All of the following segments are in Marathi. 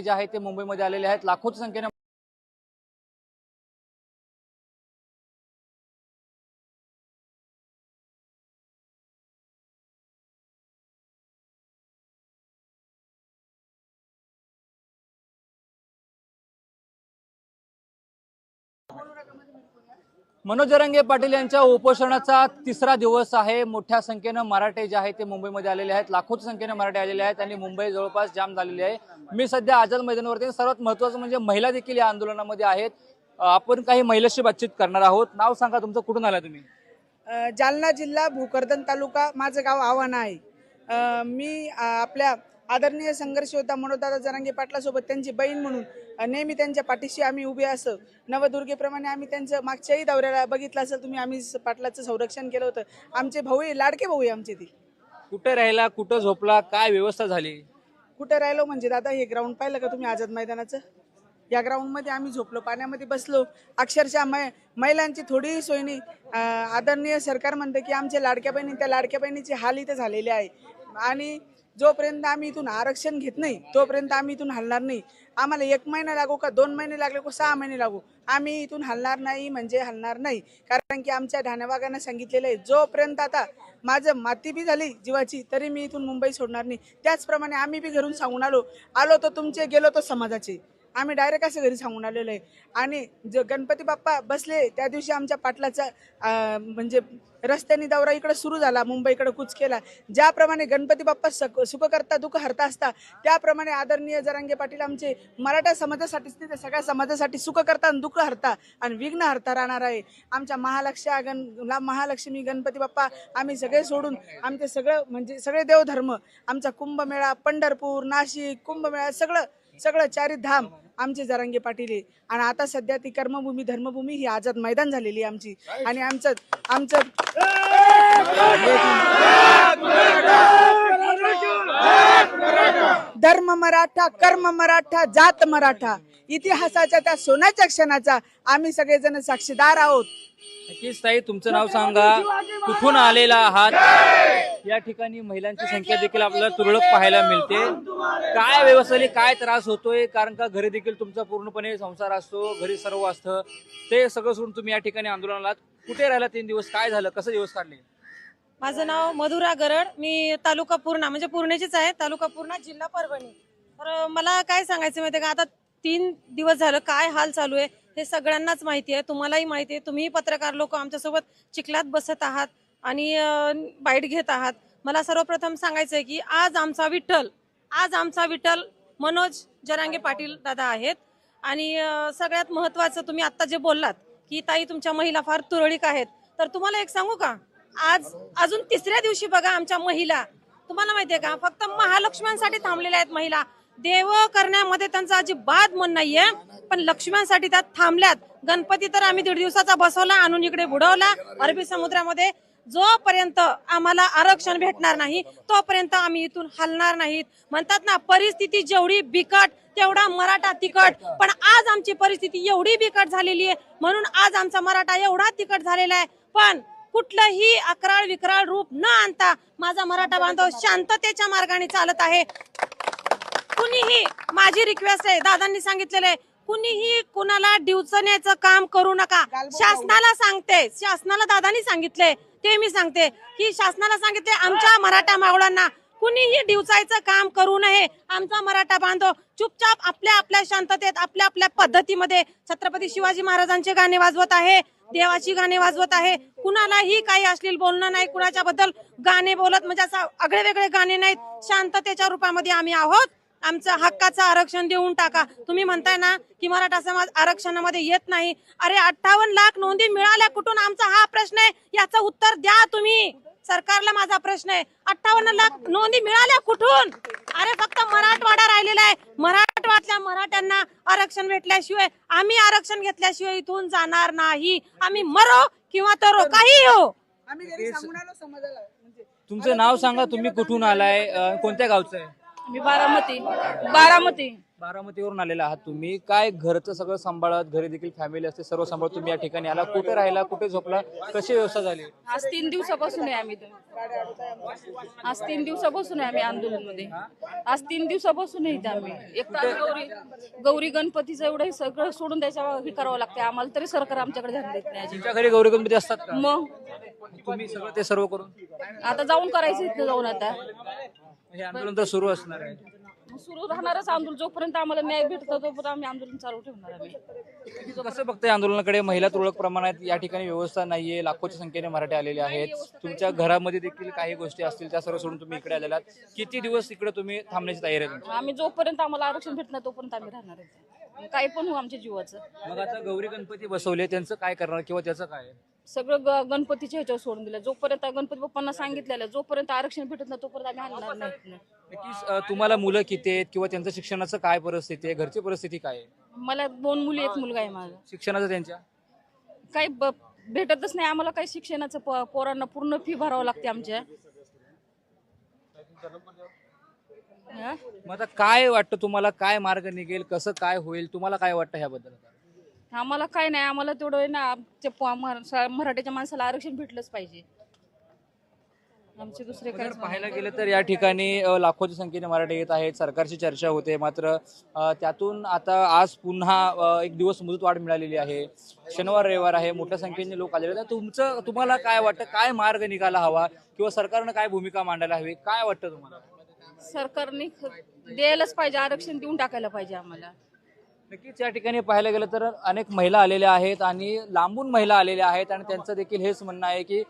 जे आहे ते मुंबईमध्ये आलेले आहेत. लाखोच्या संख्येने मनोजरंगे पाटील यांच्या उपोषणाचा तिसरा दिवस आहे. मोठ्या संख्येनं मराठे जे आहेत ते मुंबईमध्ये आलेले आहेत. लाखोच्या संख्येनं मराठे आलेले आहेत आणि मुंबई जवळपास जाम झालेली आहे. मी सध्या आझाद मैदानावरती सर्वात महत्वाचं म्हणजे महिला देखील या आंदोलनामध्ये आहेत. आपण काही महिलाशी बातचीत करणार आहोत. नाव सांगा तुमचं. कुठून आला तुम्ही? जालना जिल्हा भोकरदन तालुका. माझं गाव आव्हान आहे. मी आपल्या आदरणीय संघर्ष होता मनोदादा जरांगे पाटलासोबत. त्यांची बहीण म्हणून. नेहमी त्यांच्या पाठीशी आम्ही उभे असं. नवदुर्गेप्रमाणे आम्ही त्यांचं मागच्याही दौऱ्याला बघितलं असेल तुम्ही आम्ही पाटलाचं संरक्षण केलं होतं. आमचे भाऊ लाडके भाऊ आहे आमचे ते. कुठे राहिला कुठं झोपला काय व्यवस्था झाली? कुठं राहिलो म्हणजे दादा हे ग्राउंड पाहिलं का तुम्ही आझाद मैदानाचं? या ग्राउंडमध्ये आम्ही झोपलो पाण्यामध्ये बसलो. अक्षरशः मै महिलांची थोडीही सोय नाही अं, आदरणीय सरकार म्हणतं की आमच्या लाडक्या बहिणी त्या लाडक्या बहिणीचे हाल इथं झालेले आहे. आणि जोपर्यंत आम्ही इथून आरक्षण घेत नाही तोपर्यंत आम्ही इथून हलणार नाही. आम्हाला एक महिना लागू का दोन महिने लागले का सहा महिने लागू? आम्ही इथून हलणार नाही म्हणजे हलणार नाही. कारण की आमच्या ढाण्यावागानं सांगितलेलं आहे जोपर्यंत आता माझं माती बी झाली जीवाची तरी मी इथून मुंबई सोडणार नाही. त्याचप्रमाणे आम्ही बी घरून सांगून आलो. आलो तर तुमचे गेलो तर समाजाचे. आम्ही डायरेक्ट असं घरी सांगून आलेलो आहे. आणि ज गणपती बाप्पा बसले त्या दिवशी आमच्या पाटलाचा म्हणजे रस्त्याने दौरा इकडे सुरू झाला मुंबईकडे कूच केला. ज्याप्रमाणे गणपती बाप्पा सक सुख करता दुःख हरता असता त्याप्रमाणे आदरणीय जरांगे पाटील आमचे मराठा समाजासाठीच नाही तर सगळ्या समाजासाठी सुख करता आणि दुःख हरता आणि विघ्न हरता राहणार आहे. आमच्या महालक्ष्या गण ला- महालक्ष्मी गणपती बाप्पा आम्ही सगळे सोडून आमचे सगळं म्हणजे सगळे देवधर्म आमचा कुंभमेळा पंढरपूर नाशिक कुंभमेळा सगळं सगळं चारी धाम आमचे जरांगे पाटील आहे. आणि आता सध्या ती कर्मभूमी धर्मभूमी ही आझाद मैदान झालेली आहे आमची. आणि आमचं आमचं धर्म मराठा कर्म मराठा जात मराठा. इतिहासाच्या त्या सोन्याच्या क्षणाचा आम्ही सगळेजण साक्षीदार आहोत. नक्कीच ताई तुमचं नाव सांगा. कुठून आलेला आहात? या ठिकाणी महिलांची संख्या देखील आपल्याला तुरळक पाहायला मिळते. काय व्यवस्थेने काय त्रास होतोय? कारण का घरी देखील तुमचा पूर्णपणे संसार असतो घरी सर्व असतं. ते सगळं सोडून तुम्ही या ठिकाणी आंदोलनाला कुठे राहिला तीन दिवस? काय झालं? कसं दिवस काढले? माझं नाव मधुरा गरड. मी तालुका पूर्णा म्हणजे पूर्णेचीच आहे तालुका पूर्णा जिल्हा परभणी. तर मला काय सांगायचं माहिती आहे का? आता तीन दिवस झालं काय हाल चालू आहे हे सगळ्यांनाच माहिती आहे तुम्हालाही माहिती आहे. तुम्ही पत्रकार लोक आमच्यासोबत चिखलात बसत आहात आणि बाईट घेत आहात. मला सर्वप्रथम सांगायचं आहे की आज आमचा विठ्ठल आज आमचा विठ्ठल मनोज जरांगे पाटील दादा आहेत. आणि सगळ्यात महत्वाचं तुम्ही आत्ता जे बोललात की ताई तुमच्या महिला फार तुरळीक आहेत. तर तुम्हाला एक सांगू का? आज अजून तिसऱ्या दिवशी बघा आमच्या महिला. तुम्हाला माहितीये का? फक्त महालक्ष्म्यांसाठी थांबलेल्या आहेत महिला. देव करण्यामध्ये त्यांचं अजिबात मन नाहीये. पण लक्ष्म्यांसाठी त्या थांबल्यात. गणपती तर आम्ही दीड दिवसाचा बसवला आणून इकडे बुडवला. अरबी समुद्रामध्ये जोपर्यंत आम्हाला आरक्षण भेटणार नाही तोपर्यंत आम्ही इथून हलणार नाहीत. म्हणतात ना परिस्थिती जेवढी बिकट तेवढा मराठा तिकट पण आज आमची परिस्थिती एवढी बिकट झालेली आहे. म्हणून आज आमचा मराठा एवढा तिकट झालेला आहे. पण कुठलंही अकराळ विकराळ रूप न आणता माझा मराठा बांधव शांततेच्या मार्गाने चालत आहे. कुणीही माझी रिक्वेस्ट आहे दादांनी सांगितलेलं आहे कुणीही कुणाला डिवचण्याचं काम करू नका. शासनाला सांगते शासनाला दादांनी सांगितले ते मी सांगते की शासनाला सांगितले आमच्या मराठा मावळांना कुणीही डिवचायचं काम करू नये. आमचा मराठा बांधव चुपचाप आपल्या आपल्या शांततेत आपल्या आपल्या पद्धतीमध्ये छत्रपती शिवाजी महाराजांचे गाणे वाजवत आहे. देवाची गाणे वाजवत आहे. कुणालाही काही अश्लील बोलणं नाही कुणाच्या बद्दल गाणे बोलत म्हणजे असं आगळे वेगळे गाणे नाहीत. शांततेच्या रूपामध्ये आम्ही आहोत. आमचं हक्काचं आरक्षण देऊन टाका. तुम्ही म्हणताय ना की मराठा समाज आरक्षणामध्ये येत नाही. अरे अठ्ठावन्न लाख नोंदी मिळाल्या कुठून? आमचा हा प्रश्न आहे. याचं उत्तर द्या तुम्ही. सरकारला माझा प्रश्न आहे. अठ्ठावन्न लाख नोंदी मिळाल्या कुठून? अरे फक्त मराठवाडा राहिलेला आहे. मराठवाड्यातल्या मराठ्यांना आरक्षण भेटल्याशिवाय आम्ही आरक्षण घेतल्याशिवाय इथून जाणार नाही. आम्ही मरो किंवा तरो काही हो. आम्ही घरी सांगून आलो समाजाला म्हणजे तुमचं नाव सांगा तुम्ही कुठून आलाय? अं, कोणत्या गावचं आहे? मी बारामती. बारामती. बारामतीवरून आलेला आहात तुम्ही. काय घरचं सगळं सांभाळत घरी देखील फॅमिली असते सर्व सांभाळत तुम्ही या ठिकाणी आला. कुठे राहिला कुठे झोपला कशी व्यवस्था झाली? आज तीन दिवसापासून आहे आम्ही इथं. आज तीन दिवसापासून आहे आम्ही आंदोलनमध्ये आज तीन दिवसापासून आहे इथं आम्ही. एक गौरी गौरी गणपतीचं एवढं सगळं सोडून द्यायच्या हे करावं लागते आम्हाला तरी सरकार आमच्याकडे ध्यान देत नाही अजिबात. तुमच्या घरी गौरी गणपती असतात का? मग? तुम्ही सगळं ते सर्व करून? आता जाऊन करायचं इथं जाऊन आता. हे आंदोलन तर सुरू असणार आहे. सुरू राहणारच आंदोलन. जोपर्यंत आम्हाला न्याय भेटतो तोपर्यंत आम्ही आंदोलन चालू ठेवणार आम्ही. कसं बघताय आंदोलनाकडे? महिला तुरळक प्रमाणात या ठिकाणी व्यवस्था नाहीये. लाखोच्या संख्येने मराठी आलेले आहेत. तुमच्या घरामध्ये देखील काही गोष्टी असतील त्या सर्व सोडून तुम्ही इकडे आलेला आहात किती दिवस इकडे तुम्ही थांबण्याची तयारी आहे तुमची? आम्ही जोपर्यंत आम्हाला आरक्षण नाही तोपर्यंत आम्ही राहणार आहे. काही पण हो आमच्या जीवाचं. मग आता गौरी गणपती बसवले त्यांचं काय करणार किंवा त्याचं काय? सगळं ग- गणपतीच्या ह्याच्यावर सोडून दिलं. जोपर्यंत गणपती बाप्पांना सांगितलेलं जोपर्यंत आरक्षण भेटत नाही तोपर्यंत आम्ही हलणार नाही नक्कीच अं, तुम्हाला मुलं किती आहेत किंवा त्यांचं शिक्षणाचं काय परिस्थिती आहे? घरची परिस्थिती काय आहे? मला दोन मुली एक मुलगा आहे माझा. शिक्षणाचं त्यांच्या? काही ब- भेटतच नाही. आम्हाला काही शिक्षणाचं प- पोरांना पूर्ण फी भरावं लागते आमच्या. हा? मग आता काय वाटतं तुम्हाला? काय मार्ग निघेल? कसं काय होईल? तुम्हाला काय वाटतं ह्याबद्दल? आम्हाला काय नाही आम्हाला तेवढं ना आमच्या मरा- मराठीच्या माणसाला आरक्षण भेटलंच पाहिजे. आमचे दुसरे काय जर पाहायला गेलं तर या ठिकाणी अ, लाखोच्या संख्येने मराठी येत आहेत सरकारची चर्चा होते मात्र अ, त्यातून आता आज पुन्हा अ, एक दिवस मुदतवाढ मिळालेली आहे. शनिवार रविवार आहे मोठ्या संख्येने लोक आलेले आहेत. तर तुमचं तुम्हाला काय वाटतं काय मार्ग निघाला हवा किंवा सरकारनं काय भूमिका मांडायला हवी? काय वाटतं तुम्हाला? सरकारने द्यायलाच पाहिजे आरक्षण देऊन टाकायला पाहिजे आम्हाला. नक्कीच या ठिकाणी पाहायला गेलं तर अनेक महिला आलेल्या आहेत आणि लांबून महिला आलेल्या आहेत आणि त्यांचं देखील हेच म्हणणं आहे की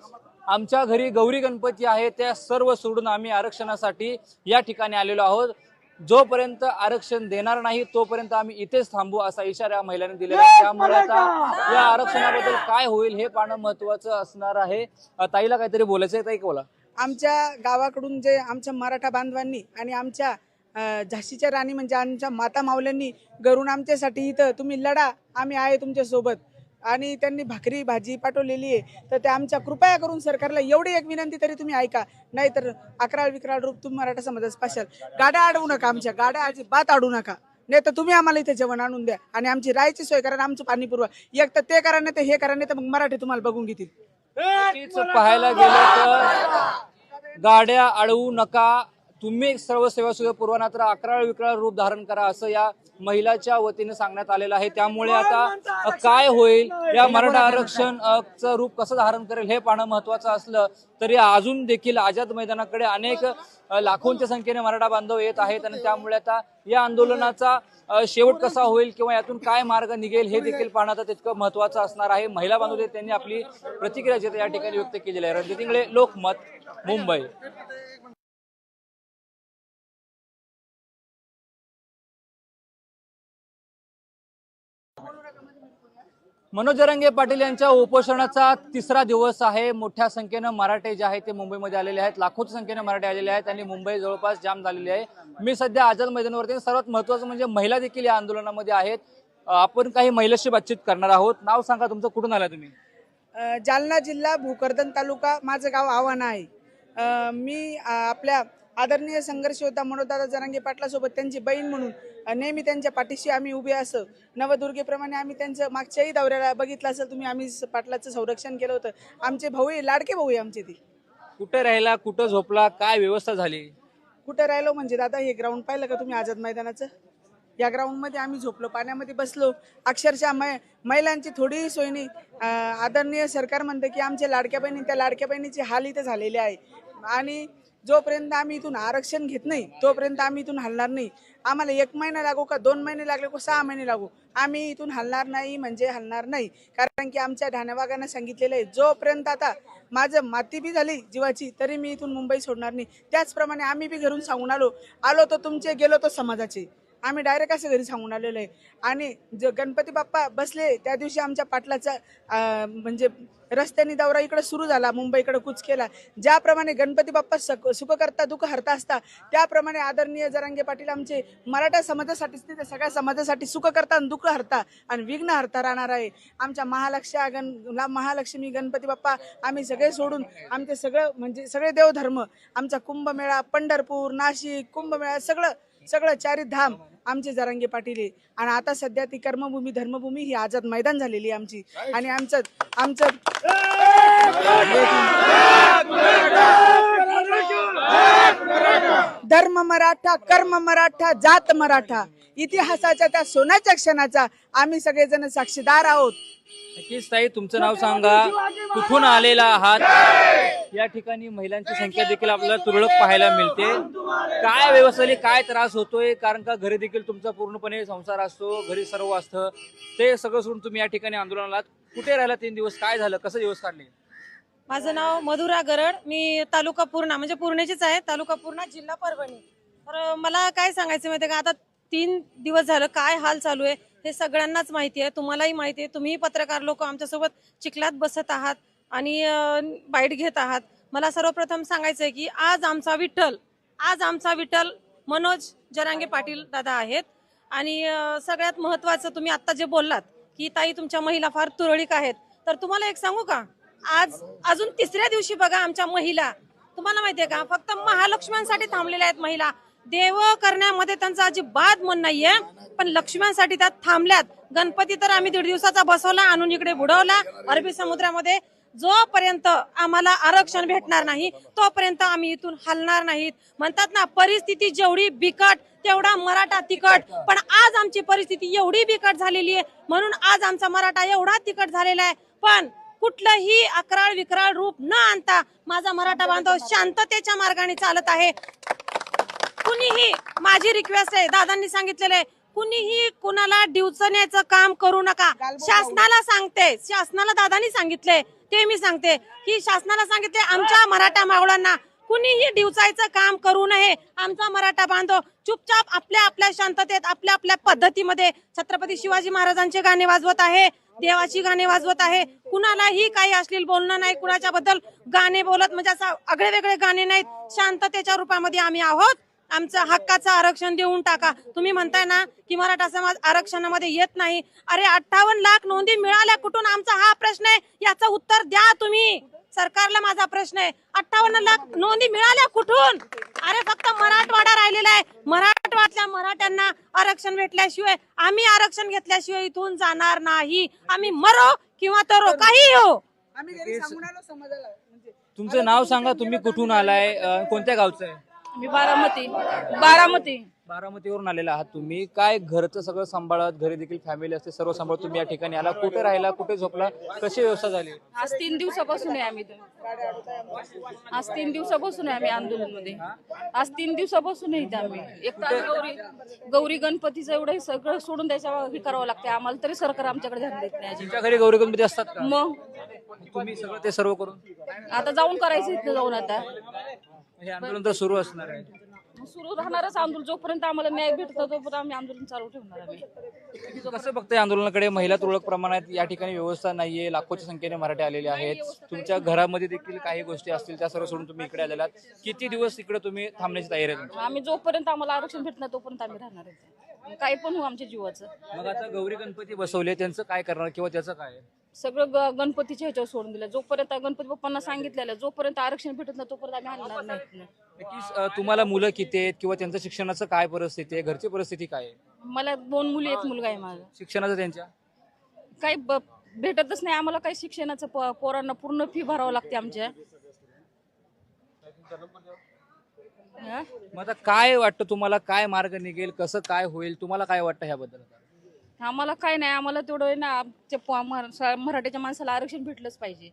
आमच्या घरी गौरी गणपती आहे त्या सर्व सोडून आम्ही आरक्षणासाठी या ठिकाणी आलेलो आहोत. जोपर्यंत आरक्षण देणार नाही तोपर्यंत आम्ही इथेच थांबू असा इशारा या महिलांनी दिलेला आहे. त्यामुळे आता या आरक्षणाबद्दल काय होईल हे पाहणं महत्वाचं असणार आहे. ताईला काहीतरी बोलायचं आहे ताई का बोला. आमच्या गावाकडून जे आमच्या मराठा बांधवांनी आणि आमच्या झाशीच्या राणी म्हणजे आमच्या माता माऊल्यांनी घरून आमच्यासाठी इथं तुम्ही लढा आम्ही आहे तुमच्यासोबत आणि त्यांनी भाकरी भाजी पाठवलेली आहे. तर ते आमच्या कृपया करून सरकारला एवढी एक विनंती तरी तुम्ही ऐका. नाहीतर अकराळ विकराळ रूप तुम्ही मराठा समाजात पाशाल. गाड्या अडवू नका आमच्या गाड्या बात अडवू नका. नाही तर तुम्ही आम्हाला इथे जेवण आणून द्या. आणि आमची राहायची सोय करा आणि आमचं पाणी पुरवा. एक तर ते करा नाही तर हे करा नाही तर मग मराठी तुम्हाला बघून घेतील. पाहायला गेलं तर गाड्या अडवू नका. तुम्ही सर्व सेवा सुविधा पुरवाना तर अकराळ विकराळ रूप धारण करा असं या महिलाच्या वतीने सांगण्यात आलेलं आहे. त्यामुळे आता काय होईल? या मराठा आरक्षण रूप कसं धारण करेल हे पाहणं महत्वाचं असलं तरी अजून देखील आझाद मैदानाकडे अनेक लाखोंच्या संख्येने मराठा बांधव येत आहेत आणि त्यामुळे आता या आंदोलनाचा शेवट कसा होईल किंवा यातून काय मार्ग निघेल हे देखील पाहणं आता तितकं महत्वाचं असणार आहे. महिला बांधव त्यांनी आपली प्रतिक्रिया जी या ठिकाणी व्यक्त केलेली आहे. रणजित इंगळे लोकमत मुंबई. मनोज जरंगे पाटील यांच्या उपोषणाचा तिसरा दिवस आहे. मोठ्या संख्येनं मराठे जे आहेत ते मुंबईमध्ये आलेले आहेत. लाखोच्या संख्येनं मराठे आलेले आहेत आणि मुंबई जवळपास जाम झालेली आहे. मी सध्या आझाद मैदानावरती सर्वात महत्वाचं म्हणजे महिला देखील या आंदोलनामध्ये आहेत. आपण काही महिलाशी बातचीत करणार आहोत. नाव सांगा तुमचं. कुठून आला तुम्ही? जालना जिल्हा भोकरदन तालुका. माझं गाव आव्हान आहे. मी आपल्या आदरणीय संघर्ष होता मनोदादा जरांगे पाटलासोबत. त्यांची बहीण म्हणून नेहमी त्यांच्या पाठीशी आम्ही उभे असं. नवदुर्गेप्रमाणे आम्ही त्यांचं मागच्याही दौऱ्याला बघितलं असेल तुम्ही आम्ही पाटलाचं संरक्षण केलं होतं. आमचे भाऊ लाडके भाऊ आमचे ते. कुठे राहिला कुठं झोपला काय व्यवस्था झाली? कुठं राहिलो म्हणजे दादा हे ग्राउंड पाहिलं का तुम्ही आझाद मैदानाचं? या ग्राउंडमध्ये आम्ही झोपलो पाण्यामध्ये बसलो. अक्षरशः मै महिलांची थोडीही सोय नाही आदरणीय सरकार म्हणतं की आमच्या लाडक्या बहिणी त्या लाडक्या बहिणीचे हाल इथं झालेले आहे. आणि जोपर्यंत आम्ही इथून आरक्षण घेत नाही तोपर्यंत आम्ही इथून हलणार नाही. आम्हाला एक महिना लागू का दोन महिने लागले का सहा महिने लागू? आम्ही इथून हलणार नाही म्हणजे हलणार नाही. कारण की आमच्या ढाण्यावागानं सांगितलेलं आहे जोपर्यंत आता माझं माती बी झाली जीवाची तरी मी इथून मुंबई सोडणार नाही. त्याचप्रमाणे आम्ही बी घरून सांगून आलो. आलो तर तुमचे गेलो तर समाजाचे. आम्ही डायरेक्ट असं घरी सांगून आलेलो आहे. आणि ज गणपती बाप्पा बसले त्या दिवशी आमच्या पाटलाचा म्हणजे रस्त्याने दौरा इकडे सुरू झाला मुंबईकडे कूच केला. ज्याप्रमाणे गणपती बाप्पा सक सुखकर्ता दुःख हरता असता त्याप्रमाणे आदरणीय जरांगे पाटील आमचे मराठा समाजासाठीच नाही तर सगळ्या समाजासाठी सुखकर्ता आणि दुःख हरता आणि विघ्न हरता राहणार आहे. आमच्या महालक्ष्या गण महालक्ष्मी गणपती बाप्पा आम्ही सगळे सोडून आमचे सगळं म्हणजे सगळे देवधर्म आमचा कुंभमेळा पंढरपूर नाशिक कुंभमेळा सगळं सगळं चारी धाम आमचे जरांगे पाटील आहे. आणि आता सध्या ती कर्मभूमी धर्मभूमी ही आझाद मैदान झालेली आहे आमची. आणि आमचं आमचं धर्म मराठा कर्म मराठा जात मराठा. इतिहासाच्या त्या सोन्याच्या क्षणाचा आम्ही सगळेजण साक्षीदार आहोत. नक्कीच ताई तुमचं नाव सांगा. कुठून आलेला आहात? या ठिकाणी महिलांची संख्या देखील आपल्याला तुरळक पाहायला मिळते. काय व्यवस्थेने काय त्रास होतोय? कारण का घरी देखील तुमचा पूर्णपणे संसार असतो घरी सर्व असतं. ते सगळं सोडून तुम्ही या ठिकाणी आंदोलनाला कुठे राहिला तीन दिवस? काय झालं? कसं दिवस काढले? माझं नाव मधुरा गरड. मी तालुका पूर्णा म्हणजे पूर्णेचीच आहे तालुका पूर्णा जिल्हा परभणी. तर मला काय सांगायचं माहिती का? आता तीन दिवस झालं काय हाल चालू आहे हे सगळ्यांनाच माहिती आहे तुम्हालाही माहिती आहे. तुम्ही पत्रकार लोक आमच्यासोबत चिखलात बसत आहात आणि बाईट घेत आहात. मला सर्वप्रथम सांगायचं आहे की आज आमचा विठ्ठल आज आमचा विठ्ठल मनोज जरांगे पाटील दादा आहेत. आणि सगळ्यात महत्वाचं तुम्ही आत्ता जे बोललात की ताई तुमच्या महिला फार तुरळीक आहेत. तर तुम्हाला एक सांगू का? आज अजून तिसऱ्या दिवशी बघा आमच्या महिला. तुम्हाला माहितीये का? फक्त महालक्ष्म्यांसाठी थांबलेल्या आहेत महिला. देव करण्यामध्ये त्यांचं अजिबात मन नाहीये. पण लक्ष्म्यांसाठी त्या थांबल्यात. गणपती तर आम्ही दीड दिवसाचा बसवला आणून इकडे बुडवला. अरबी समुद्रामध्ये जोपर्यंत आम्हाला आरक्षण भेटणार नाही तोपर्यंत आम्ही इथून हलणार नाहीत. म्हणतात ना परिस्थिती जेवढी बिकट तेवढा मराठा तिकट पण आज आमची परिस्थिती एवढी बिकट झालेली आहे. म्हणून आज आमचा मराठा एवढा तिकट झालेला आहे. पण कुठलंही अकराळ विकराळ रूप न आणता माझा मराठा बांधव शांततेच्या मार्गाने चालत आहे. कुणीही माझी रिक्वेस्ट आहे दादांनी सांगितलेलं आहे कुणीही कुणाला डिवचण्याचं काम करू नका. शासनाला सांगते शासनाला दादांनी सांगितले ते मी सांगते की शासनाला सांगितले आमच्या मराठा मावळांना कुणीही डिवचायचं काम करू नये. आमचा मराठा बांधव चुपचाप आपल्या आपल्या शांततेत आपल्या आपल्या पद्धतीमध्ये छत्रपती शिवाजी महाराजांचे गाणे वाजवत आहे देवाची गाणे वाजवत आहे. कुणालाही काही अश्लील बोलणं नाही कुणाच्या बद्दल गाणे बोलत म्हणजे असं आगळे वेगळे गाणे नाहीत. शांततेच्या रूपामध्ये आम्ही आहोत. आमचं हक्काचं आरक्षण देऊन टाका. तुम्ही म्हणताय ना की मराठा समाज आरक्षणामध्ये येत नाही. अरे अठ्ठावन्न लाख नोंदी मिळाल्या कुठून? आमचा हा प्रश्न आहे. याचं उत्तर द्या तुम्ही. सरकारला माझा प्रश्न आहे. अठ्ठावन्न लाख नोंदी मिळाल्या कुठून? अरे फक्त मराठवाडा राहिलेला आहे. मराठवाड्यातल्या मराठ्यांना आरक्षण भेटल्याशिवाय आम्ही आरक्षण घेतल्याशिवाय इथून जाणार नाही. आम्ही मरो किंवा तरो काही हो. आम्ही घरी सांगून आलो समाजाला. म्हणजे तुमचं नाव सांगा तुम्ही कुठून आलाय? अं, कोणत्या गावचं आहे? मी बारामती. बारामती. बारामतीवरून आलेला आहात तुम्ही. काय घरचं सगळं सांभाळत घरी देखील फॅमिली असते सर्व सांभाळत तुम्ही या ठिकाणी आला. कुठे राहिला कुठे झोपला कशी व्यवस्था झाली? आज तीन दिवसापासून आहे आम्ही इथं. आज तीन दिवसापासून आहे आम्ही आंदोलनमध्ये आज तीन दिवसापासून आहे इथं आम्ही. एक तास गौरी गौरी गणपतीचं एवढं हे सगळं सोडून त्याच्या हे करावं लागते आम्हाला तरी सरकार आमच्याकडे ध्यान देत नाही अजिबात. तुमच्या घरी गौरी गणपती असतात का? मग? तुम्ही सगळं ते सर्व करून? आता जाऊन करायचं इथं जाऊन आता. हे आंदोलन तर सुरू असणार आहे. सुरू राहणारच आंदोलन. जोपर्यंत आम्हाला न्याय भेटतो तोपर्यंत आम्ही आंदोलन चालू ठेवणार आम्ही. कसं बघताय आंदोलनाकडे? महिला तुरळक प्रमाणात या ठिकाणी व्यवस्था नाहीये. लाखोच्या संख्येने मराठी आलेले आहेत. तुमच्या घरामध्ये देखील काही गोष्टी असतील त्या सर्व सोडून तुम्ही इकडे आलेला आहात. किती दिवस इकडे तुम्ही थांबण्याची तयारी आहे तुमची? आम्ही जोपर्यंत आम्हाला आरक्षण नाही तोपर्यंत आम्ही राहणार आहे. काही पण हो आमच्या जीवाचं. मग आता गौरी गणपती बसवले त्यांचं काय करणार किंवा त्याचं काय? सगळं ग- गणपतीच्या ह्याच्यावर सोडून दिलं. जोपर्यंत गणपती बाप्पांना सांगितलेलं जोपर्यंत आरक्षण भेटत नाही तोपर्यंत आम्ही हलणार नाहीत ना. नक्कीच अं, तुम्हाला मुलं किती आहेत किंवा त्यांचं शिक्षणाचं काय परिस्थिती आहे? घरची परिस्थिती काय आहे? मला दोन मुली एक मुलगा आहे माझा. शिक्षणाचं त्यांच्या? काही ब- भेटतच नाही. आम्हाला काही शिक्षणाचं प- पोरांना पूर्ण फी भरावं लागते आमच्या. हा? मग आता काय वाटतं तुम्हाला? काय मार्ग निघेल? कसं काय होईल? तुम्हाला काय वाटतं ह्याबद्दल? आम्हाला काय नाही आम्हाला तेवढं आहे ना आमच्या प- मरा- मराठीच्या माणसाला आरक्षण भेटलंच पाहिजे.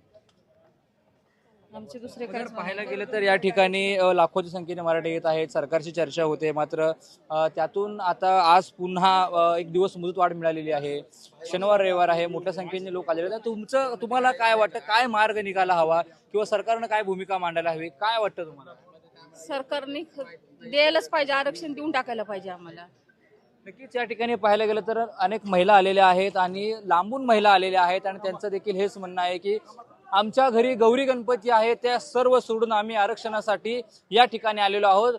आमचे दुसरे काय पाहायला गेलं तर या ठिकाणी अ, लाखोच्या संख्येने मराठी येत आहेत सरकारची चर्चा होते मात्र अ, त्यातून आता आज पुन्हा अ, एक दिवस मुदतवाढ मिळालेली आहे. शनिवार रविवार आहे मोठ्या संख्येने लोक आलेले आहेत. तर तुमचं तुम्हाला काय वाटतं काय मार्ग निघाला हवा किंवा सरकारनं काय भूमिका मांडायला हवी? काय वाटतं तुम्हाला? सरकारने ख- द्यायलाच पाहिजे आरक्षण देऊन टाकायला पाहिजे आम्हाला. नक्कीच या ठिकाणी पाहायला गेलं तर अनेक महिला आलेल्या आहेत आणि लांबून महिला आलेल्या आहेत आणि त्यांचं देखील हेच म्हणणं आहे की आमच्या घरी गौरी गणपती आहे त्या सर्व सोडून आम्ही आरक्षणासाठी या ठिकाणी आलेलो आहोत.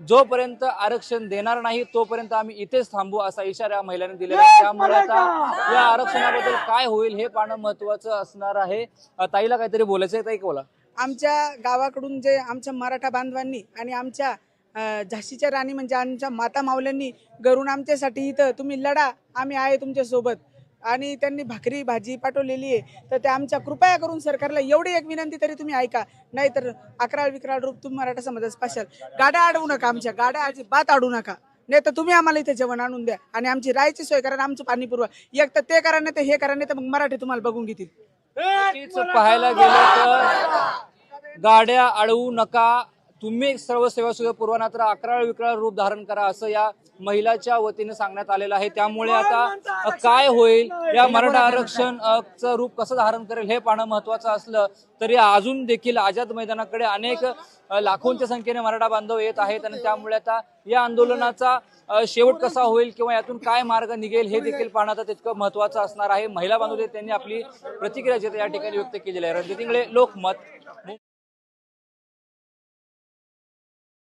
जोपर्यंत आरक्षण देणार नाही तोपर्यंत आम्ही इथेच थांबू असा इशारा या महिलांनी दिलेला आहे. त्यामुळे आता या आरक्षणाबद्दल काय होईल हे पाहणं महत्वाचं असणार आहे. ताईला काहीतरी बोलायचं आहे ताई बोला. आमच्या गावाकडून जे आमच्या मराठा बांधवांनी आणि आमच्या झाशीच्या राणी म्हणजे आमच्या माता मावल्यांनी घरून आमच्यासाठी इथं तुम्ही लढा आम्ही आहे तुमच्यासोबत. आणि त्यांनी भाकरी भाजी पाठवलेली आहे. तर ते आमच्या कृपया करून सरकारला एवढी एक विनंती तरी तुम्ही ऐका. नाहीतर अकराळ विकराळ रूप तुम्ही मराठा समाजात पाशाल. गाड्या अडवू नका आमच्या. गाड्या अजिबात अडवू नका. नाही तर तुम्ही आम्हाला इथे जेवण आणून द्या. आणि आमची राहायची सोय करा आणि आमचं पाणी पुरवा. एक तर ते करा नाही तर हे करा नाही तर मग मराठी तुम्हाला बघून घेतील. पाहायला गेलं तर गाड्या अडवू नका. तुम्ही सर्व सेवा सुविधा पुरवा तर अकराळ विकराळ रूप धारण करा असं या महिलाच्या वतीने सांगण्यात आलेलं आहे. त्यामुळे आता काय होईल? या मराठा आरक्षण रूप कसं धारण करेल हे पाहणं महत्वाचं असलं तरी अजून देखील आझाद मैदानाकडे अनेक लाखोंच्या संख्येने मराठा बांधव येत आहेत आणि त्यामुळे आता या आंदोलनाचा शेवट कसा होईल किंवा यातून काय मार्ग निघेल हे देखील पाहणं आता तितकं महत्वाचं असणार आहे. महिला बांधव त्यांनी आपली प्रतिक्रिया जी या ठिकाणी व्यक्त केलेली आहे. रणजित इंगळे लोकमत.